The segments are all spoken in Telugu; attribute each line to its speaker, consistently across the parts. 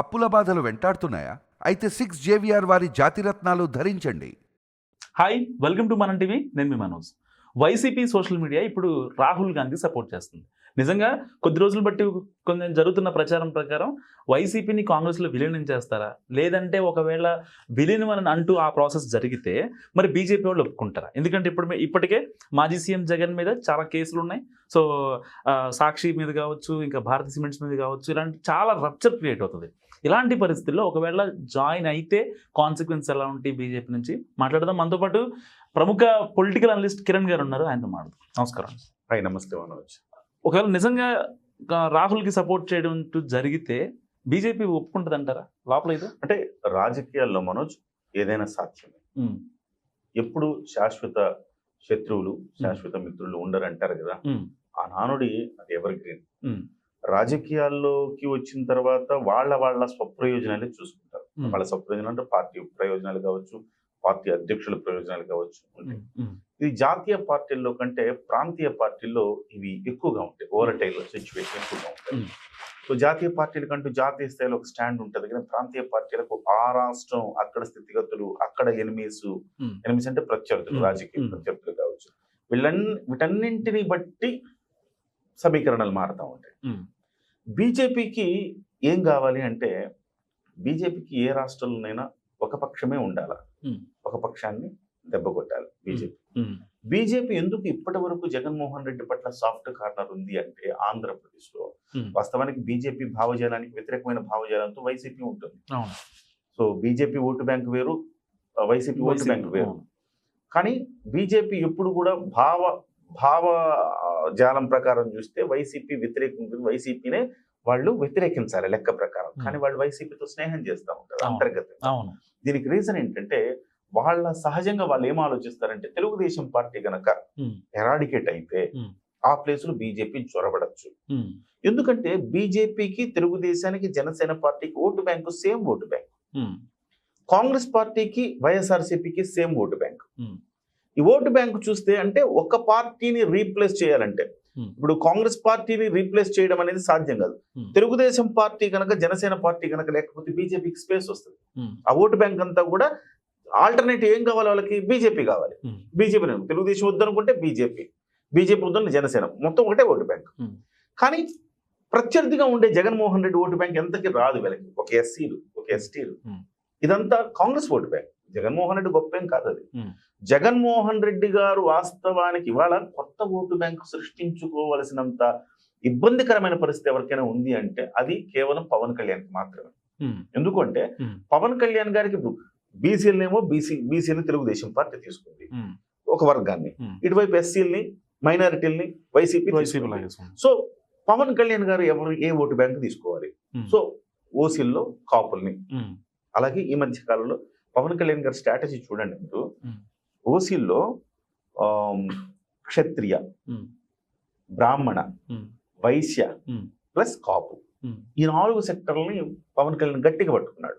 Speaker 1: అప్పుల బాధలు వెంటాడుతున్నాయా? అయితే సిక్స్ జేవిఆర్ వారి జాతిరత్నాలు ధరించండి.
Speaker 2: Hi welcome to Manam TV నేను మీ మనోజ్. వైసీపీ సోషల్ మీడియా ఇప్పుడు రాహుల్ గాంధీ సపోర్ట్ చేస్తుంది. నిజంగా కొద్ది రోజులు బట్టి కొంచెం జరుగుతున్న ప్రచారం ప్రకారం వైసీపీని కాంగ్రెస్లో విలీనం చేస్తారా? లేదంటే ఒకవేళ విలీనం అని అంటూ ఆ ప్రాసెస్ జరిగితే మరి బీజేపీ వాళ్ళు ఒప్పుకుంటారా? ఎందుకంటే ఇప్పుడు ఇప్పటికే మాజీ సీఎం జగన్ మీద చాలా కేసులు ఉన్నాయి. సో సాక్షి మీద కావచ్చు ఇంకా భారత్ సిమెంట్స్ మీద కావచ్చు ఇలాంటి చాలా రప్చర్ క్రియేట్ అవుతుంది. ఇలాంటి పరిస్థితుల్లో ఒకవేళ జాయిన్ అయితే కాన్సిక్వెన్స్ ఎలా ఉంటాయి బీజేపీ నుంచి? మాట్లాడదాం. మనతో పాటు ప్రముఖ పొలిటికల్ అనలిస్ట్ కిరణ్ గారు ఉన్నారు ఆయనతో మాట్లాడదాం. నమస్కారం.
Speaker 3: హాయ్ నమస్తే మనోజ్.
Speaker 2: ఒకవేళ నిజంగా రాహుల్కి సపోర్ట్ చేయడం జరిగితే బీజేపీ ఒప్పుకుంటుంది అంటారా లోపల ఇది?
Speaker 3: అంటే రాజకీయాల్లో మనోజ్ ఏదైనా సాధ్యమే. ఎప్పుడు శాశ్వత శత్రువులు శాశ్వత మిత్రులు ఉండరు అంటారు కదా ఆ నానుడి అది ఎవర్ గ్రీన్. రాజకీయాల్లోకి వచ్చిన తర్వాత వాళ్ళ వాళ్ళ స్వప్రయోజనాలే చూసుకుంటారు. వాళ్ళ స్వప్రయోజనాలు అంటే పార్టీ ప్రయోజనాలు కావచ్చు పార్టీ అధ్యక్షుల ప్రయోజనాలు కావచ్చు ఇది జాతీయ పార్టీల్లో కంటే ప్రాంతీయ పార్టీల్లో ఇవి ఎక్కువగా ఉంటాయి ఓవరటైల్ సిచ్యువేషన్ ఎక్కువగా ఉంటాయి. సో జాతీయ పార్టీల కంటూ జాతీయ స్థాయిలో ఒక స్టాండ్ ఉంటుంది కానీ ప్రాంతీయ పార్టీలకు ఆ రాష్ట్రం అక్కడ స్థితిగతులు అక్కడ ఎనిమీస్. ఎనిమిస్ అంటే ప్రత్యర్థులు. రాజకీయ. ప్రత్యర్థులు కావచ్చు వీళ్ళన్ని వీటన్నింటిని బట్టి సమీకరణలు మారుతూ ఉంటాయి బీజేపీకి ఏం కావాలి అంటే బీజేపీకి ఏ రాష్ట్రంలోనైనా ఒక పక్షమే ఉండాల. ఒక పక్షాన్ని దెబ్బ కొట్టాలి బీజేపీ. బీజేపీ ఎందుకు ఇప్పటి వరకు జగన్మోహన్ రెడ్డి పట్ల సాఫ్ట్ కార్నర్ ఉంది అంటే
Speaker 2: ఆంధ్రప్రదేశ్లో.
Speaker 3: వాస్తవానికి బీజేపీ భావజాలానికి వ్యతిరేకమైన భావజాలంతో వైసీపీ ఉంటుంది. సో బీజేపీ ఓటు బ్యాంక్ వేరు వైసీపీ ఓటు బ్యాంక్ వేరు. కానీ బీజేపీ ఎప్పుడు కూడా భావ భావ జాలం ప్రకారం చూస్తే వైసీపీ వ్యతిరేకం వైసీపీనే వాళ్ళు వ్యతిరేకించాలి లెక్క ప్రకారం. కానీ వాళ్ళు వైసీపీతో స్నేహం చేస్తూ ఉంటారు. అంతర్గతంగా
Speaker 2: అవును
Speaker 3: దీనికి రీజన్ ఏంటంటే వాళ్ళ సహజంగా వాళ్ళు ఏం ఆలోచిస్తారంటే తెలుగుదేశం పార్టీ గనక ఎరాడికేట్ అయితే. ఆ ప్లేస్లో బీజేపీ చొరబడచ్చు ఎందుకంటే బీజేపీకి తెలుగుదేశానికి జనసేన పార్టీకి vote bank same vote bank Congress పార్టీకి వైఎస్ఆర్సీపీకి సేమ్ ఓటు బ్యాంక్. ఈ ఓటు బ్యాంకు చూస్తే అంటే ఒక పార్టీని రీప్లేస్ చేయాలంటే. ఇప్పుడు కాంగ్రెస్ పార్టీని రీప్లేస్ చేయడం అనేది సాధ్యం కాదు.
Speaker 2: Hmm.
Speaker 3: తెలుగుదేశం పార్టీ కనుక జనసేన పార్టీ కనుక లేకపోతే బీజేపీకి స్పేస్ వస్తుంది.
Speaker 2: ఉమ్,
Speaker 3: ఆ ఓటు బ్యాంక్ అంతా కూడా ఆల్టర్నేట్ ఏం కావాలి వాళ్ళకి? బీజేపీ కావాలి. బీజేపీ తెలుగుదేశం వద్దనుకుంటే బీజేపీ బీజేపీ వద్దను జనసేన. మొత్తం ఒకటే ఓటు బ్యాంక్.
Speaker 2: Hmm.
Speaker 3: కానీ ప్రత్యర్థిగా ఉండే జగన్మోహన్ రెడ్డి ఓటు బ్యాంక్ ఎంతకి రాదు వీళ్ళకి ఒక ఎస్సీలు ఒక ఎస్టీలు.
Speaker 2: Hmm.
Speaker 3: ఇదంతా Congress vote bank. Jaganmohan Reddy గొప్ప ఏం కాదు అది. జగన్మోహన్ రెడ్డి గారు వాస్తవానికి ఇవాళ కొత్త ఓటు బ్యాంక్ సృష్టించుకోవలసినంత ఇబ్బందికరమైన పరిస్థితి ఎవరికైనా ఉంది అంటే అది కేవలం పవన్ కళ్యాణ్కి మాత్రమే. ఎందుకంటే. పవన్ కళ్యాణ్ గారికి ఇప్పుడు బీసీలనేమో బీసీ బీసీని తెలుగుదేశం పార్టీ తీసుకుంది. ఒక వర్గాన్ని. ఇటువైపు ఎస్సీలని మైనారిటీలని వైసీపీ. సో పవన్ కళ్యాణ్ గారు ఎవరు ఏ ఓటు బ్యాంక్ తీసుకోవాలి? సో ఓసీల్లో కాపుల్ని. అలాగే ఈ మధ్య కాలంలో పవన్ కళ్యాణ్ గారి స్ట్రాటజీ చూడండి మీరు. ఓసీల్లో క్షత్రియ బ్రాహ్మణ వైశ్య ప్లస్ కాపు. ఈ నాలుగు సెక్టర్లని పవన్ కళ్యాణ్ గట్టిగా పట్టుకున్నాడు.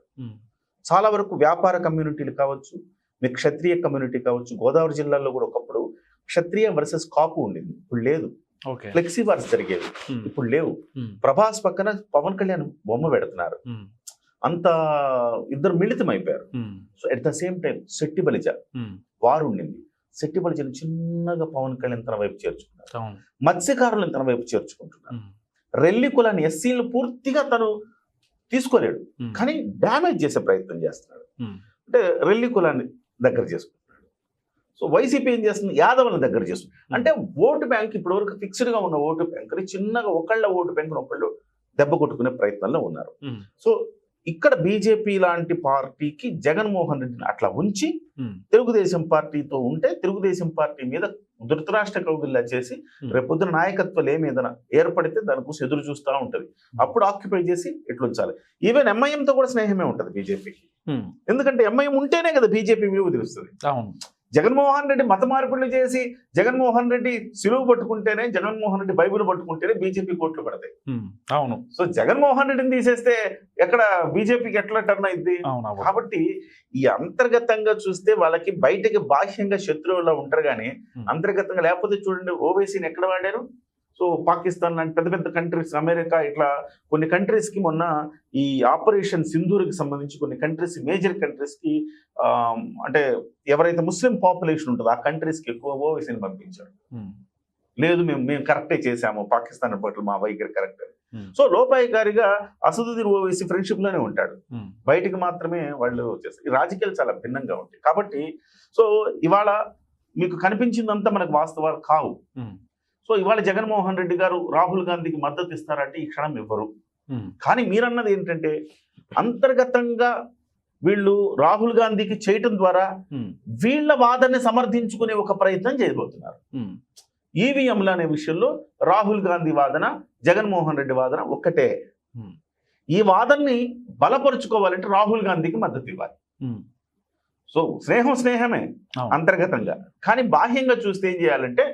Speaker 3: చాలా వరకు వ్యాపార కమ్యూనిటీలు కావచ్చు మీకు క్షత్రియ కమ్యూనిటీ కావచ్చు గోదావరి జిల్లాలో కూడా ఒకప్పుడు క్షత్రియ వర్సెస్ కాపు ఉండింది. ఇప్పుడు లేదు. ఫ్లెక్సీ వార్స్ జరిగేవి.
Speaker 2: ఉమ్,
Speaker 3: ఇప్పుడు లేవు. ప్రభాస్ పక్కన పవన్ కళ్యాణ్ బొమ్మ పెడుతున్నారు. అంత ఇద్దరు మిళితం అయిపోయారు so at the same time Shetty Balija వారు ఉండింది. శెట్టి బలిజను చిన్నగా పవన్ కళ్యాణ్ తన వైపు చేర్చుకున్నారు. మత్స్యకారులను తన వైపు చేర్చుకుంటున్నారు. రెల్లి కులాన్ని ఎస్సీలను పూర్తిగా తను తీసుకోలేడు. కానీ డ్యామేజ్ చేసే ప్రయత్నం చేస్తున్నాడు. అంటే రెల్లి కులాన్ని దగ్గర చేసుకుంటున్నాడు. సో వైసీపీ ఏం చేస్తుంది? యాదవులను దగ్గర చేస్తుంది అంటే ఓటు బ్యాంక్ ఇప్పటివరకు ఫిక్స్డ్గా ఉన్న ఓటు బ్యాంక్ చిన్నగా ఒకళ్ళ ఓటు బ్యాంక్ ఒకళ్ళు దెబ్బ కొట్టుకునే ప్రయత్నంలో ఉన్నారు. సో ఇక్కడ బీజేపీ లాంటి పార్టీకి జగన్మోహన్ రెడ్డిని అట్లా ఉంచి తెలుగుదేశం పార్టీతో ఉంటే తెలుగుదేశం పార్టీ మీద ధృతరాష్ట్ర కౌగిల్లా చేసి. రేపొద్దున నాయకత్వాలు ఏమేదైనా ఏర్పడితే దానికోసం ఎదురు చూస్తూ ఉంటది. అప్పుడు ఆక్యుపై చేసి ఎట్లుంచాలి? ఈవెన్ ఎంఐఎం తో కూడా స్నేహమే ఉంటది బీజేపీకి. ఎందుకంటే ఎంఐఎం ఉంటేనే కదా బీజేపీ విలువ తెలుస్తుంది.
Speaker 2: అవును.
Speaker 3: జగన్మోహన్ రెడ్డి మత మార్పిడులు చేసి జగన్మోహన్ రెడ్డి సిలువు పట్టుకుంటేనే జగన్మోహన్ రెడ్డి బైబిల్ పట్టుకుంటేనే బీజేపీ కోట్లు పడతాయి
Speaker 2: అవును
Speaker 3: సో జగన్మోహన్ రెడ్డిని తీసేస్తే ఎక్కడ బీజేపీకి ఎట్లా టర్న్ అయింది. కాబట్టి ఈ అంతర్గతంగా చూస్తే వాళ్ళకి బయటకి బాహ్యంగా శత్రువులా ఉంటారు కానీ. అంతర్గతంగా లేకపోతే చూడండి ఓవైసీని ఎక్కడ వాడారు సో పాకిస్తాన్ లాంటి పెద్ద పెద్ద కంట్రీస్ అమెరికా ఇట్లా కొన్ని కంట్రీస్కి మొన్న ఈ ఆపరేషన్ సింధూర్కి సంబంధించి కొన్ని కంట్రీస్ మేజర్ కంట్రీస్కి ఆ, అంటే ఎవరైతే ముస్లిం పాపులేషన్ ఉంటుందో ఆ కంట్రీస్కి ఎక్కువ ఓవైసీని పంపించాడు.
Speaker 2: ఉమ్,
Speaker 3: లేదు మేము మేము కరెక్టే చేశాము పాకిస్తాన్ పట్ల మా వైఖరి కరెక్ట్
Speaker 2: ఉమ్,
Speaker 3: సో లోపాయికారిగా అసదుద్దీన్ ఓవైసీ ఫ్రెండ్షిప్లోనే ఉంటాడు.
Speaker 2: ఉమ్,
Speaker 3: బయటికి మాత్రమే వాళ్ళు చేస్తారు ఈ రాజకీయాలు చాలా భిన్నంగా ఉంటాయి. కాబట్టి సో ఇవాళ మీకు కనిపించిందంతా మనకు వాస్తవాలు కావు. సో ఇవాళ జగన్మోహన్ రెడ్డి గారు రాహుల్ గాంధీకి మద్దతు ఇస్తారంటే ఈ క్షణం ఇవ్వరు కానీ మీరన్నది ఏంటంటే అంతర్గతంగా వీళ్ళు రాహుల్ గాంధీకి చేయటం ద్వారా వీళ్ళ వాదనని సమర్థించుకునే ఒక ప్రయత్నం చేయబోతున్నారు. ఈవీఎంలు అనే విషయంలో రాహుల్ గాంధీ వాదన జగన్మోహన్ రెడ్డి వాదన ఒక్కటే. ఈ వాదనని బలపరుచుకోవాలంటే రాహుల్ గాంధీకి మద్దతు ఇవ్వాలి. సో స్నేహం స్నేహమే. అంతర్గతంగా. కానీ బాహ్యంగా చూస్తే ఏం చేయాలంటే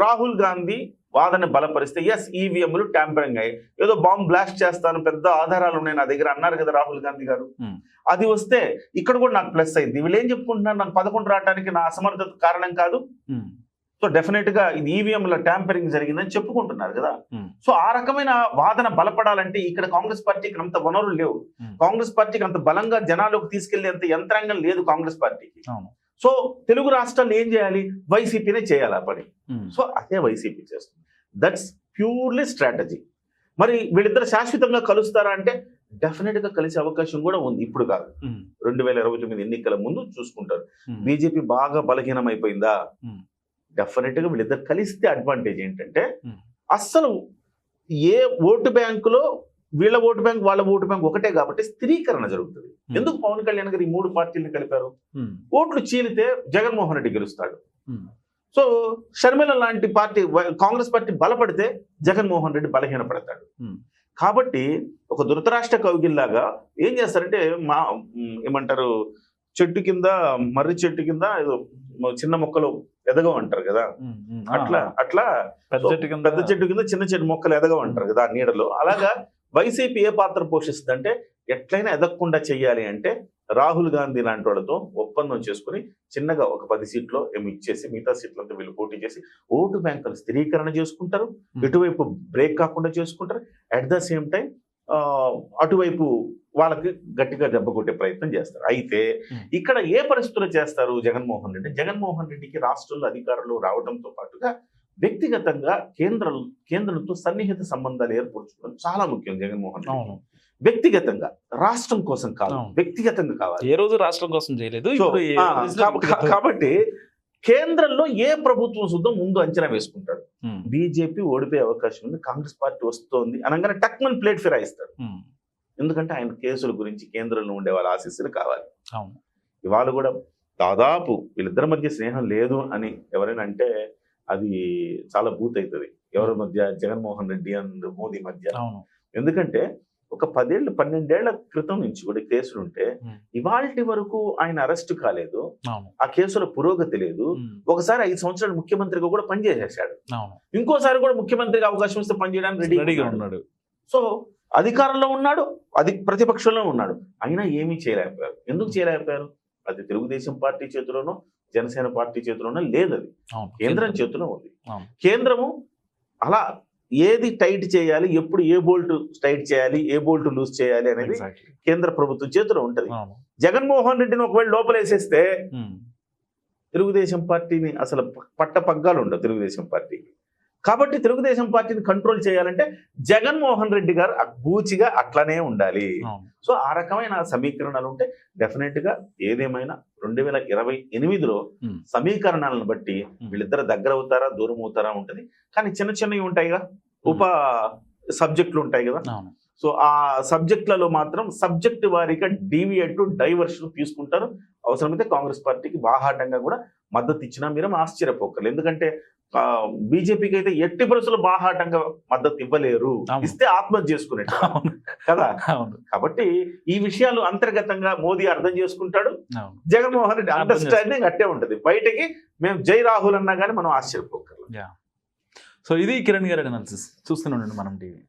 Speaker 3: రాహుల్ గాంధీ వాదన బలపరిస్తే ఎస్ ఈవీఎంలు ట్యాంపరింగ్ అయ్యాయి. ఏదో బాంబ్ బ్లాస్ట్ చేస్తాను పెద్ద ఆధారాలు ఉన్నాయి నా దగ్గర అన్నారు కదా రాహుల్ గాంధీ గారు.
Speaker 2: Hmm.
Speaker 3: అది వస్తే ఇక్కడ కూడా నాకు ప్లస్ అయింది. వీళ్ళు ఏం చెప్పుకుంటున్నారు? నాకు పదకొండు రావడానికి నా అసమర్థత కారణం కాదు.
Speaker 2: ఉమ్,
Speaker 3: సో డెఫినెట్గా ఇది ఈవీఎంల ట్యాంపరింగ్ జరిగిందని చెప్పుకుంటున్నారు కదా.
Speaker 2: Hmm.
Speaker 3: సో ఆ రకమైన వాదన బలపడాలంటే ఇక్కడ కాంగ్రెస్ పార్టీకి అంత వనరులు లేవు.
Speaker 2: Hmm.
Speaker 3: కాంగ్రెస్ పార్టీకి అంత బలంగా జనాలకు తీసుకెళ్ళేంత యంత్రాంగం లేదు కాంగ్రెస్ పార్టీకి. సో తెలుగు రాష్ట్రాలు ఏం చేయాలి? వైసీపీనే చేయాలి ఆ పని.
Speaker 2: ఉమ్,
Speaker 3: సో అదే వైసీపీ చేస్తుంది. దట్స్ ప్యూర్లీ స్ట్రాటజీ మరి వీళ్ళిద్దరు శాశ్వతంగా కలుస్తారా అంటే డెఫినెట్గా కలిసే అవకాశం కూడా ఉంది. ఇప్పుడు కాదు.
Speaker 2: ఉమ్,
Speaker 3: రెండు వేల ఇరవై తొమ్మిది ఎన్నికల ముందు చూసుకుంటారు.
Speaker 2: ఉమ్,
Speaker 3: బీజేపీ బాగా బలహీనమైపోయిందా?
Speaker 2: Hmm.
Speaker 3: డెఫినెట్గా వీళ్ళిద్దరు కలిస్తే అడ్వాంటేజ్ ఏంటంటే
Speaker 2: Hmm.
Speaker 3: అస్సలు ఏ ఓటు బ్యాంకులో వీళ్ళ ఓటు బ్యాంక్ వాళ్ళ ఓటు బ్యాంక్ ఒకటే కాబట్టి స్థిరీకరణ జరుగుతుంది.
Speaker 2: Hmm.
Speaker 3: ఎందుకు పవన్ కళ్యాణ్ గారు ఈ మూడు పార్టీలను కలిపారు?
Speaker 2: ఉమ్,
Speaker 3: ఓట్లు చీలితే జగన్మోహన్ రెడ్డి గెలుస్తాడు.
Speaker 2: ఉమ్,
Speaker 3: సో షర్మిల లాంటి పార్టీ కాంగ్రెస్ పార్టీ బలపడితే జగన్మోహన్ రెడ్డి బలహీనపడతాడు.
Speaker 2: Hmm.
Speaker 3: కాబట్టి ఒక ధృతరాష్ట్ర కౌగిల్లాగా ఏం చేస్తారంటే మా ఏమంటారు చెట్టు కింద మర్రి చెట్టు కింద చిన్న మొక్కలు ఎదగవు అంటారు కదా. అట్లా అట్లా
Speaker 2: పెద్ద చెట్టు కింద
Speaker 3: పెద్ద చెట్టు కింద చిన్న చెట్టు మొక్కలు ఎదగవు అంటారు కదా నీడలో. అలాగా వైసీపీ ఏ పాత్ర పోషిస్తుంది అంటే ఎట్లయినా ఎదగకుండా చెయ్యాలి అంటే రాహుల్ గాంధీ లాంటి వాళ్ళతో ఒప్పందం చేసుకుని చిన్నగా ఒక పది సీట్లు ఏమి ఇచ్చేసి మిగతా సీట్లంతా వీళ్ళు పోటీ చేసి ఓటు బ్యాంకులు స్థిరీకరణ చేసుకుంటారు
Speaker 2: Hmm.
Speaker 3: ఇటువైపు బ్రేక్ కాకుండా చేసుకుంటారు అట్ ద సేమ్ టైం అటువైపు వాళ్ళకి గట్టిగా దెబ్బ కొట్టే ప్రయత్నం చేస్తారు అయితే
Speaker 2: Hmm.
Speaker 3: ఇక్కడ ఏ పరిస్థితులు చేస్తారు జగన్మోహన్ రెడ్డి జగన్మోహన్ రెడ్డికి రాష్ట్రంలో అధికారంలో రావడంతో పాటుగా వ్యక్తిగతంగా కేంద్రం కేంద్రంతో సన్నిహిత సంబంధాలు ఏర్పరచుకోవడం చాలా ముఖ్యం జగన్మోహన్ రెడ్డి
Speaker 2: అవును.
Speaker 3: వ్యక్తిగతంగా రాష్ట్రం కోసం కాదు. వ్యక్తిగతంగా కావాలి.
Speaker 2: ఏ రోజు రాష్ట్రం కోసం చేయలేదు
Speaker 3: కాబట్టి కేంద్రంలో ఏ ప్రభుత్వం సుద్ధం ముందు అంచనా వేసుకుంటాడు. బీజేపీ ఓడిపోయే అవకాశం ఉంది కాంగ్రెస్ పార్టీ వస్తోంది అనగానే టక్మన్ ప్లేట్ ఫిరాయిస్తాడు. ఎందుకంటే ఆయన కేసుల గురించి కేంద్రంలో ఉండే వాళ్ళ ఆశీస్సులు కావాలి. ఇవాళ కూడా దాదాపు వీళ్ళిద్దరి మధ్య స్నేహం లేదు అని ఎవరైనా అంటే అది చాలా బూత్ అవుతుంది ఎవరి మధ్య? జగన్మోహన్ రెడ్డి అండ్ మోదీ మధ్య. ఎందుకంటే ఒక పదేళ్ళు పన్నెండేళ్ళ క్రితం నుంచి కూడా కేసులు ఉంటే
Speaker 2: Hmm.
Speaker 3: ఇవాళ వరకు ఆయన అరెస్ట్ కాలేదు. ఆ కేసుల పురోగతి లేదు. ఒకసారి ఐదు సంవత్సరాలు ముఖ్యమంత్రిగా కూడా పనిచేసేసాడు ఇంకోసారి కూడా ముఖ్యమంత్రిగా అవకాశం ఇస్తే పనిచేయడానికి
Speaker 2: రెడీగా ఉన్నాడు.
Speaker 3: సో అధికారంలో ఉన్నాడు అది ప్రతిపక్షంలో ఉన్నాడు. అయినా ఏమీ చేయలేకపోయారు. ఎందుకు చేయలేకపోయారు? అది తెలుగుదేశం పార్టీ చేతిలోనో జనసేన పార్టీ చేతిలోనో లేదు అది కేంద్రం చేతిలో ఉంది. కేంద్రము అలా ఏది టైట్ చేయాలి ఎప్పుడు ఏ బోల్ట్ టైట్ చేయాలి ఏ బోల్ట్ లూజ్ చేయాలి అనేది. కేంద్ర ప్రభుత్వం చేతిలో ఉంటది. జగన్మోహన్ రెడ్డిని ఒకవేళ లోపలేసేస్తే తెలుగుదేశం పార్టీని అసలు పట్ట పగ్గాలు ఉండవు తెలుగుదేశం పార్టీకి. కాబట్టి తెలుగుదేశం పార్టీని కంట్రోల్ చేయాలంటే జగన్మోహన్ రెడ్డి గారు బూచిగా అట్లానే ఉండాలి. సో ఆ రకమైన సమీకరణాలు ఉంటే డెఫినెట్గా ఏదేమైనా రెండు వేల ఇరవై ఎనిమిదిలో. సమీకరణాలను బట్టి. వీళ్ళిద్దరు దగ్గర అవుతారా దూరం అవుతారా ఉంటది. కానీ చిన్న చిన్నవి ఉంటాయి కదా. ఉప సబ్జెక్టులు ఉంటాయి కదా. సో ఆ సబ్జెక్టులలో మాత్రం సబ్జెక్ట్ వారీగా డీవియేట్ డైవర్షన్ తీసుకుంటారు. అవసరమైతే కాంగ్రెస్ పార్టీకి బాహాటంగా కూడా మద్దతు ఇచ్చినా మీరు ఆశ్చర్యపోకర్లు ఎందుకంటే బీజేపీకి అయితే ఎట్టి పరిస్థితుల్లో బాహాటంగా మద్దతు ఇవ్వలేరు. ఇస్తే ఆత్మహత్య
Speaker 2: అవును.
Speaker 3: కదా?
Speaker 2: అవును.
Speaker 3: కాబట్టి ఈ విషయాలు అంతర్గతంగా మోదీ అర్థం చేసుకుంటాడు. జగన్మోహన్ రెడ్డి అండర్స్టాండింగ్ అట్టే ఉంటది. బయటకి మేము జై రాహుల్ అన్నా కానీ మనం ఆశ్చర్యపోకర్లు
Speaker 2: సో ఇది కిరణ్ గారి అనాలిసిస్ చూస్తూనే ఉండండి మనం టీవీ.